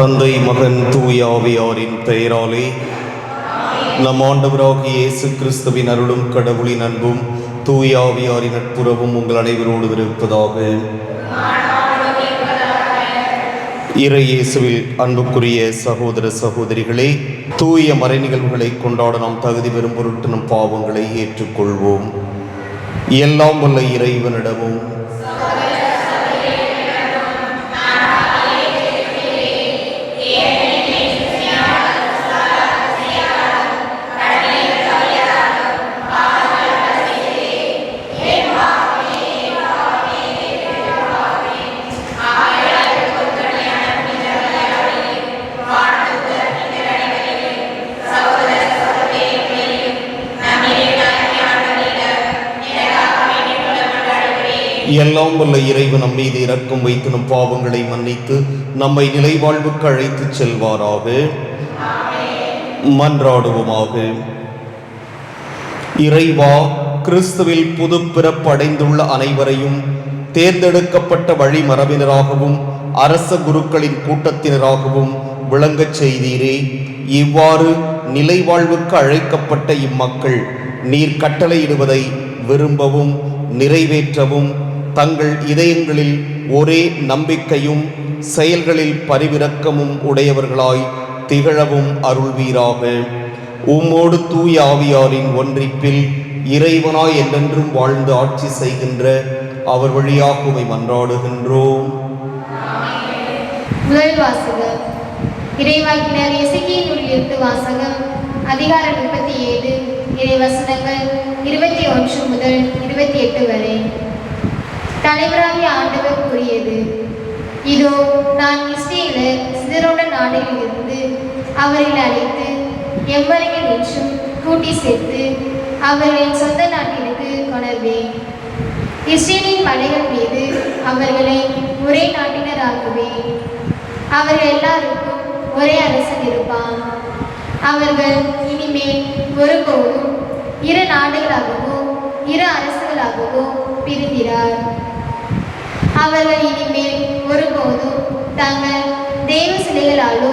தந்தை மகன் தூயாவியாரின் பெயராலே நம் ஆண்டவராகிய இயேசு கிறிஸ்துவின் அருளும் கடவுளின் அன்பும் தூயாவியாரின் நட்புறவும் உங்கள் அனைவரோடு இருப்பதாக இறை இயேசுவில் அன்புக்குரிய சகோதர சகோதரிகளே தூய மறை நிகழ்வுகளை கொண்டாட நாம் தகுதி பெறும் பொருட்டு நம் பாவங்களை ஏற்றுக்கொள்வோம். எல்லாம் வல்ல இறைவனிடமும் எல்லாம் வல்ல இறைவன் நம் மீது இரக்கம் வைத்து நம் பாவங்களை மன்னித்து நம்மை நிலைவாழ்வுக்கு அழைத்து செல்வாராக. மன்றாடுவோமாக. இறைவா கிறிஸ்துவில் புது பிறப்படைந்துள்ள அனைவரையும் தேர்ந்தெடுக்கப்பட்ட வழிமரபினராகவும் அரச குருக்களின் கூட்டத்தினராகவும் விளங்கச் செய்தீரே. இவ்வாறு நிலைவாழ்வுக்கு அழைக்கப்பட்ட இம்மக்கள் நீர் கட்டளையிடுவதை விரும்பவும் நிறைவேற்றவும் தங்கள் இதயங்களில் ஒரே நம்பிக்கையும் செயல்களில் பரிவிரக்கமும் உடையவர்களாய் திகழவும் அருள்வீராக. உம்மோடு தூய ஆவியாரின் ஒன்றிப்பில் இறைவனாய் என்றென்றும் வாழ்ந்து ஆட்சி செய்கின்ற அவர் வழியாக உமை மன்றாடுகின்றோம். முதல் வாசகம் இறைவாக்கினர் எசகியின் நூலிலிருந்து வாசகம். அதிகாரம் முப்பத்தி ஏழு. இறை வசனங்கள் இருபத்தி ஒன்று முதல் இருபத்தி எட்டு வரை. தலைவராகிய ஆண்டவர் கூறியது இதோ நான் இஸ்ரேல சிதறோட நாடுகளிலிருந்து அவர்களை அழைத்து எவ்வரையில் நின்றும் கூட்டி சேர்த்து அவர்களின் சொந்த நாட்டிற்கு கொணர்வேன். இஸ்ரேலின் படைகள் மீது அவர்களை ஒரே நாட்டினராக்குவேன். அவர்கள் எல்லாருக்கும் ஒரே அரசன் இருப்பான். அவர்கள் இனிமேல் ஒருபோதும் இரு நாடுகளாகவோ இரு அரசுகளாகவோ பிரிந்திரார். அவர்கள் இனிமேல் ஒருபோதும் தங்கள் தெய்வ சிலைகளாலோ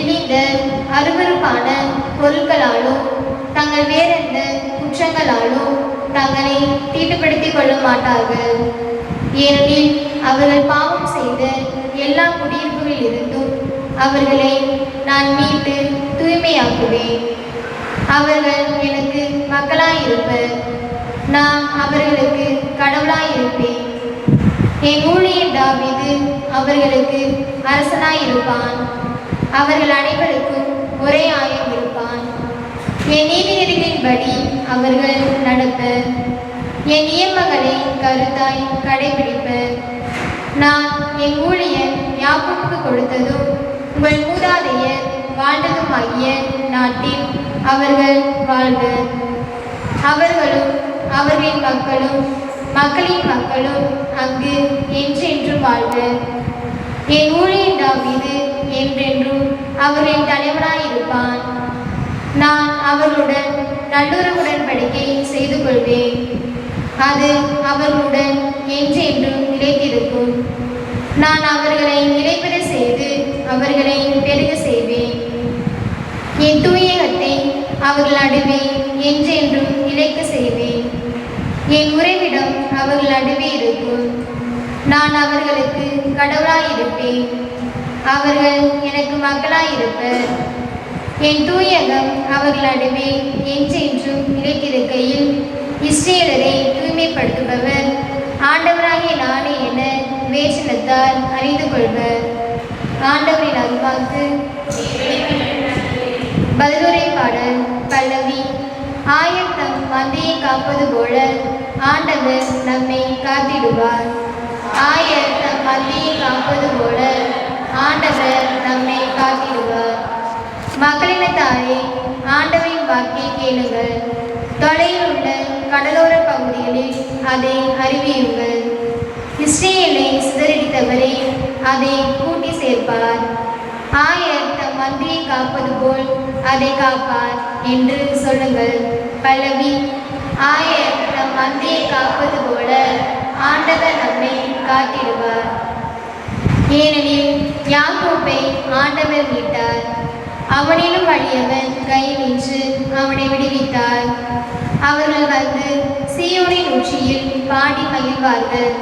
இழிந்த அருவறுப்பான பொருட்களாலோ தங்கள் வேறெந்த குற்றங்களாலோ தங்களை தீட்டுப்படுத்திக் கொள்ள மாட்டார்கள். ஏனெனில் அவர்கள் பாவம் செய்த எல்லா குடியிருப்புகளில் இருந்தும் அவர்களை நான் மீட்டு தூய்மையாக்குவேன். அவர்கள் எனக்கு மக்களாயிருப்பர். நான் அவர்களுக்கு என் ஊழியன் தாவிது அவர்களுக்கு அரசனாயிருப்பான். அவர்கள் அனைவருக்கும் ஒரே ஆயம் இருப்பான். என் நீதிநெறிகளின்படி அவர்கள் நடப்பர். என் நியமங்களை கருத்தாய் கடைபிடிப்பர். நான் என் ஊழியன் யாப்புக்கு கொடுத்ததும் உங்கள் மூதாதையர் வாழ்ந்ததுமாகிய நாட்டில் அவர்கள் வாழ்வர். அவர்களும் அவர்களின் மக்களும் மக்களின் மக்களும் அங்கு என்றென்றும் வாழ்வர் என் ஊழியன் தாவீது என்றென்றும் அவர்களின் தலைவனாயிருப்பான் நான் அவர்களுடன் நல்லுறவுடன் படிக்கை செய்து கொள்வேன். அது அவர்களுடன் என்றென்றும் நிலைத்திருக்கும். நான் அவர்களை நிலைபெற செய்து அவர்களை பெருக செய்வேன். என் தூயகத்தை அவர்கள் நடுவே என்றென்றும் நிலைக்க செய்வேன். என் உறைவிடம் அவர்கள் நடுவே இருக்கும். நான் அவர்களுக்கு கடவுளாயிருப்பேன். அவர்கள் எனக்கு மக்களாயிருப்பர் என் தூயகம் அவர்கள் நடுவே என்றென்றும் நிலைத்திருக்கையில் இஸ்ரேலரை தூய்மைப்படுத்துபவர். ஆண்டவராகிய நானே என வேஷனத்தால் அறிந்து கொள்வர் ஆண்டவரின் அருள்வாக்கு. பதிலுரை பாடல். காப்பது போல ஆண்டவர் நம்மை காத்திடுவார். ஆயர் தம் மந்தையை காப்பது போல ஆண்டவர் நம்மை காத்திடுவார். மக்களினத்தாரே ஆண்டவரின் வாக்கை கேளுங்கள். தொலையில் உள்ள கடலோர பகுதிகளில் அதை அறிவியுங்கள். இஸ்ரேலை சிதறடித்தவரை அதை கூட்டி சேர்ப்பார். ஆயர் தம் மந்தியை காப்பது போல் அதை காப்பார் என்று சொல்லுங்கள். பல்லவி ஆயர் நம் மந்தியை காப்பது போல ஆண்டவர் நம்மை காத்திடுவார். ஏனெனில் யாக்கோப்பை ஆண்டவர் அவனிலும் வழியவன் கை நின்று அவனை விடுவித்தார். அவர்கள் வந்து சீயோனின் உச்சியில் பாடி மகிழ்வார்கள்.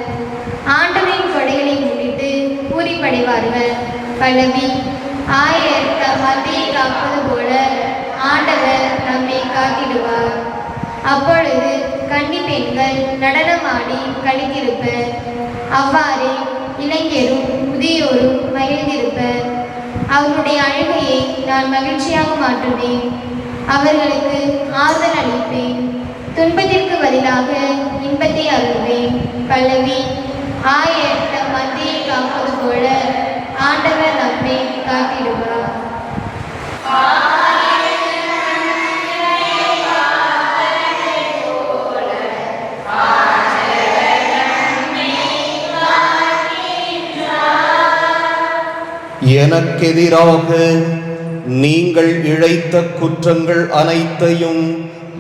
ஆண்டவரின் கொடைகளை முன்னிட்டு பூரிப்படைவார்கள். பல்லவி ஆயர் தம் மத்தியை காப்பது போல ஆண்டவர் நம்மை காத்திடுவார். அப்பொழுது கன்னி பெண்கள் நடனமாடி கழித்திருப்பர் அவ்வாறே இளைஞரும் முதியோரும் மகிழ்ந்திருப்பர் அவருடைய அழுகையை நான் மகிழ்ச்சியாக மாற்றுவேன். அவர்களுக்கு ஆறுதல் அளிப்பேன். துன்பத்திற்கு பதிலாக இன்பத்தை அருள்வேன். பல்லவி எனக்கெதிராக நீங்கள் இழைத்த குற்றங்கள் அனைத்தையும்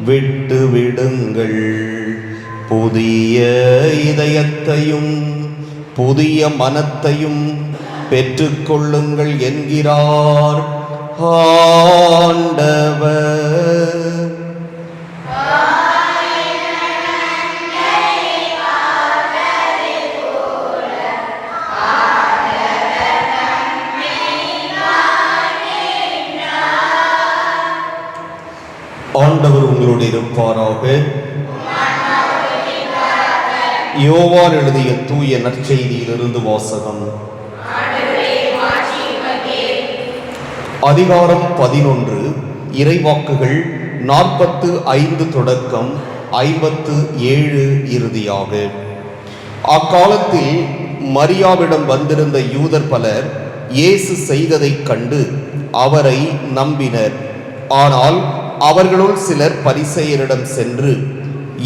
விட்டு விடுங்கள் புதிய இதயத்தையும் புதிய மனத்தையும் பெற்றுக்கொள்ளுங்கள் என்கிறார் ஆண்டவர். ஆண்டவர் உங்களோடு இருப்பாராக. யோவார் எழுதிய தூய நற்செய்தியிலிருந்து வாசகம். அதிகாரம் பதினொன்று இறைவாக்குகள் நாற்பத்து ஐந்து தொடக்கம் ஐம்பத்து ஏழு இறுதியாக. அக்காலத்தில் மரியாவிடம் வந்திருந்த யூதர் பலர் இயேசு செய்ததைக் கண்டு அவரை நம்பினர். ஆனால் அவர்களுள் சிலர் பரிசெயரிடம் சென்று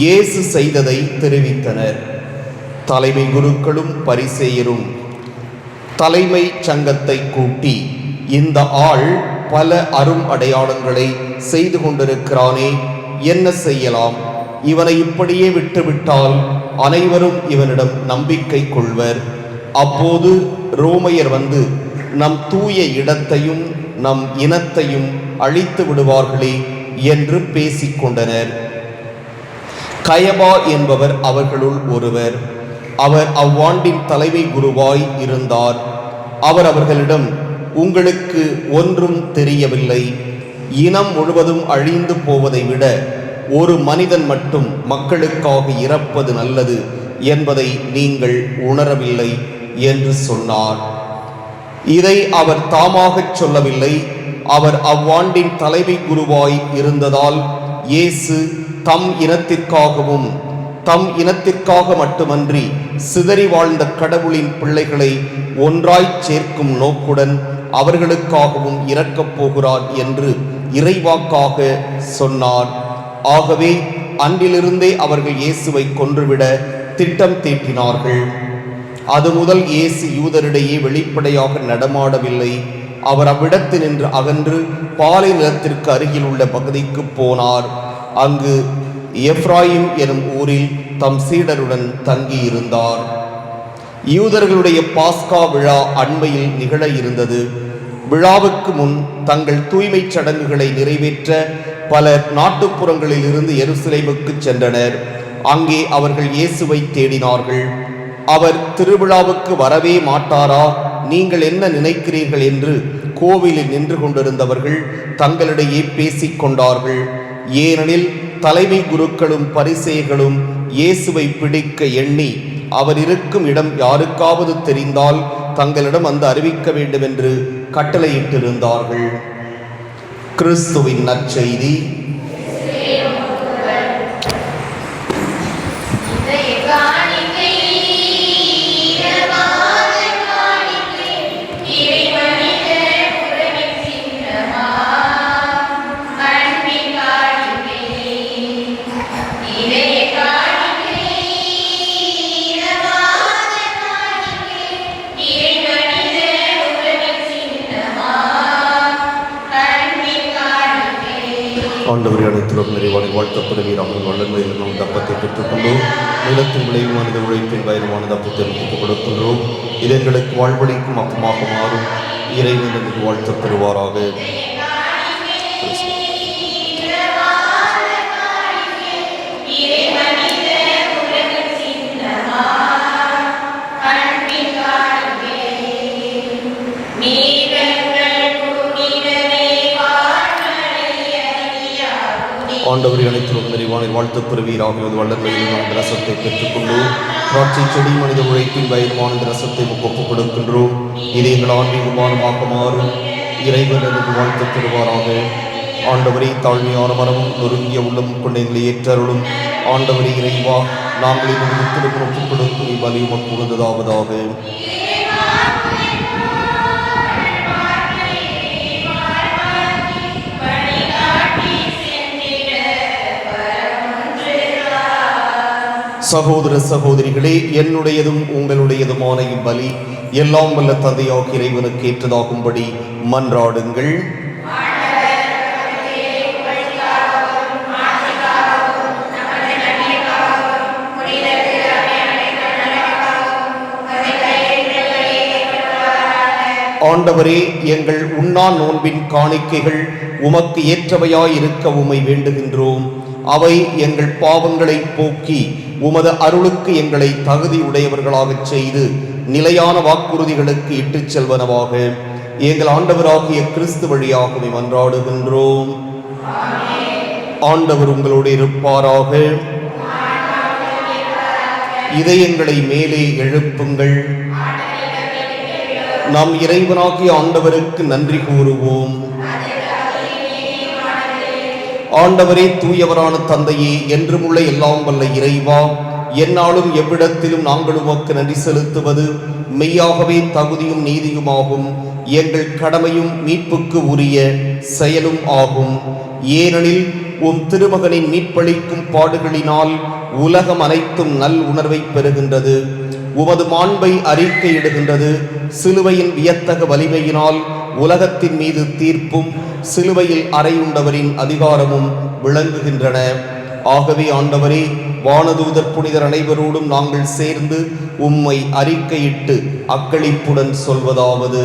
இயேசு செய்ததை தெரிவித்தனர். தலைமை குருக்களும் பரிசெயரும் தலைமை சங்கத்தை கூட்டி இந்த ஆள் பல அரும் அடையாளங்களை செய்து கொண்டிருக்கிறானே என்ன செய்யலாம்? இவனை இப்படியே விட்டுவிட்டால் அனைவரும் இவனிடம் நம்பிக்கை கொள்வர். அப்போது ரோமையர் வந்து நம் தூய இடத்தையும் நம் இனத்தையும் அழித்து விடுவார்களே என்று பேசிக்கொண்டனர். கயபா என்பவர் அவர்களுள் ஒருவர். அவர் அவ்வாண்டின் தலைமை குருவாய் இருந்தார். அவர் அவர்களிடம் உங்களுக்கு ஒன்றும் தெரியவில்லை. இனம் முழுவதும் அழிந்து போவதை விட ஒரு மனிதன் மட்டும் மக்களுக்காக இறப்பது நல்லது என்பதை நீங்கள் உணரவில்லை என்று சொன்னார். இதை அவர் தாமாகச் சொல்லவில்லை. அவர் அவ்வாண்டின் தலைமை குருவாய் இருந்ததால் இயேசு தம் இனத்திற்காகவும் தம் இனத்திற்காக மட்டுமன்றி சிதறி வாழ்ந்த கடவுளின் பிள்ளைகளை ஒன்றாய்ச் சேர்க்கும் நோக்குடன் அவர்களுக்காகவும் இறக்கப் போகிறார் என்று இறைவாக்காக சொன்னார். ஆகவே அன்றிலிருந்தே அவர்கள் இயேசுவை கொன்றுவிட திட்டம் தீட்டினார்கள். அது முதல் இயேசு யூதரிடையே வெளிப்படையாக நடமாடவில்லை. அவர் அவ்விடத்து நின்று அகன்று பாலை நிலத்திற்கு அருகில் உள்ள பகுதிக்கு போனார். அங்கு எப்ராயிம் எனும் ஊரில் தம் சீடருடன் தங்கியிருந்தார். யூதர்களுடைய பாஸ்கா விழா அண்மையில் நிகழ இருந்தது. விழாவுக்கு முன் தங்கள் தூய்மைச் சடங்குகளை நிறைவேற்ற பலர் நாட்டுப்புறங்களில் இருந்து எருசலேமுக்கு சென்றனர். அங்கே அவர்கள் இயேசுவை தேடினார்கள். அவர் திருவிழாவுக்கு வரவே மாட்டாரா? நீங்கள் என்ன நினைக்கிறீர்கள் என்று கோவிலில் நின்று கொண்டிருந்தவர்கள் தங்களிடையே பேசிக் கொண்டார்கள். ஏனெனில் தலைமை குருக்களும் பரிசேகளும் இயேசுவை பிடிக்க எண்ணி அவர் இருக்கும் இடம் யாருக்காவது தெரிந்தால் தங்களிடம் வந்து அறிவிக்க வேண்டும் என்று கட்டளையிட்டிருந்தார்கள். கிறிஸ்துவின் நற்செய்தி. ஆண்டவரை அனைத்திலும் நிறைவான வாழ்த்தப்படுவீராக வல்லமையில் நாம் தப்பத்தை பெற்றுக்கொண்டோம் நிலத்தின் விளைவு மனித உழைப்பின் பயணமான தப்பத்தை ஒப்புக் கொடுக்கின்றோம். இது எங்களுக்கு வாழ்வழிக்கும் அப்பமாக மாறும் இறைவன் எனக்கு வாழ்த்தப் பெறுவாராக ஆண்டவரை அனைத்திலும் நிறைவான வாழ்த்து பெறுவீராக இது வல்லமையில் ரசத்தை பெற்றுக்கொண்டு திராட்சை செடி மனித உழைப்பின் வயதுமான ரசத்தை ஒப்புக் கொடுக்கின்றோம் இதை எங்கள் ஆன்மீகமானமாக மாறும் இறைவன் எனக்கு வாழ்த்து பெறுவாராக ஆண்டவரை தாழ்மையான மரமும் நொறுங்கிய உள்ளமும் கொண்ட எங்களை ஏற்றருளும் ஆண்டவரை இறைவா நாங்கள் இந்த ஒப்புக் கொடுக்கும் இவ்வலியும் புகுந்ததாவதாக சகோதர சகோதரிகளே என்னுடையதும் உங்களுடையதுமான இவ்வலி எல்லாம் வல்ல தந்தையாக இறைவனுக்கு ஏற்றதாகும்படி மன்றாடுங்கள். ஆண்டவரே எங்கள் உண்ணா நோன்பின் காணிக்கைகள் உமக்கு ஏற்றவையாய் இருக்க உமை வேண்டுகின்றோம். அவை எங்கள் பாவங்களை போக்கி உமது அருளுக்கு எங்களை தகுதி உடையவர்களாகச் செய்து நிலையான வாக்குறுதிகளுக்கு இட்டுச் செல்வனவாக. எங்கள் ஆண்டவராகிய கிறிஸ்து வழியாகவே மன்றாடுகின்றோம். ஆண்டவர் உங்களோடு இருப்பாராக. இதயங்களை மேலே எழுப்புங்கள். நாம் இறைவனாகிய ஆண்டவருக்கு நன்றி கூறுவோம். ஆண்டவரே தூயவரான தந்தையே என்றும் உள்ள எல்லாம் வல்ல இறைவா என்னாலும் எவ்விடத்திலும் நாங்கள் உமக்கு நன்றி செலுத்துவது மெய்யாகவே தகுதியும் நீதியுமாகும் எங்கள் கடமையும் மீட்புக்கு உரிய செயலும் ஆகும். ஏனெனில் உம் திருமகனின் மீட்பளிக்கும் பாடுகளினால் உலகம் அனைத்தும் நல் உணர்வை பெறுகின்றது. உமது மாண்பை அறிக்கையிடுகின்றது. சிலுவையின் வியத்தக வலிமையினால் உலகத்தின் மீது தீர்ப்பும் சிலுவையில் அறையுண்டவரின் அதிகாரமும் விளங்குகின்றன. ஆகவே ஆண்டவரே வானதூதர் புனிதர் அனைவரோடும் நாங்கள் சேர்ந்து உம்மை அறிக்கையிட்டு அக்களிப்புடன் சொல்வதாவது.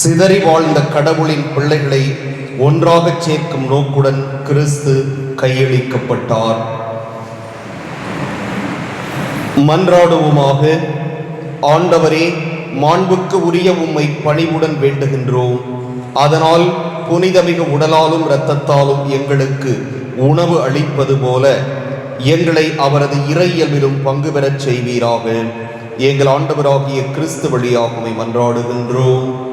சிதறி வாழ்ந்த கடவுளின் பிள்ளைகளை ஒன்றாகச் சேர்க்கும் நோக்குடன் கிறிஸ்து கையளிக்கப்பட்டார். மன்றாடுவோமாக ஆண்டவரே மாண்புக்கு உரிய உம்மை பணிவுடன் வேண்டுகின்றோம். அதனால் புனிதமிகு உடலாலும் இரத்தத்தாலும் எங்களுக்கு உணவு அளிப்பது போல எங்களை அவரது இறையல்பிலும் பங்கு பெறச் செய்வீராக. எங்கள் ஆண்டவராகிய கிறிஸ்து வழியாகவே மன்றாடுகின்றோம்.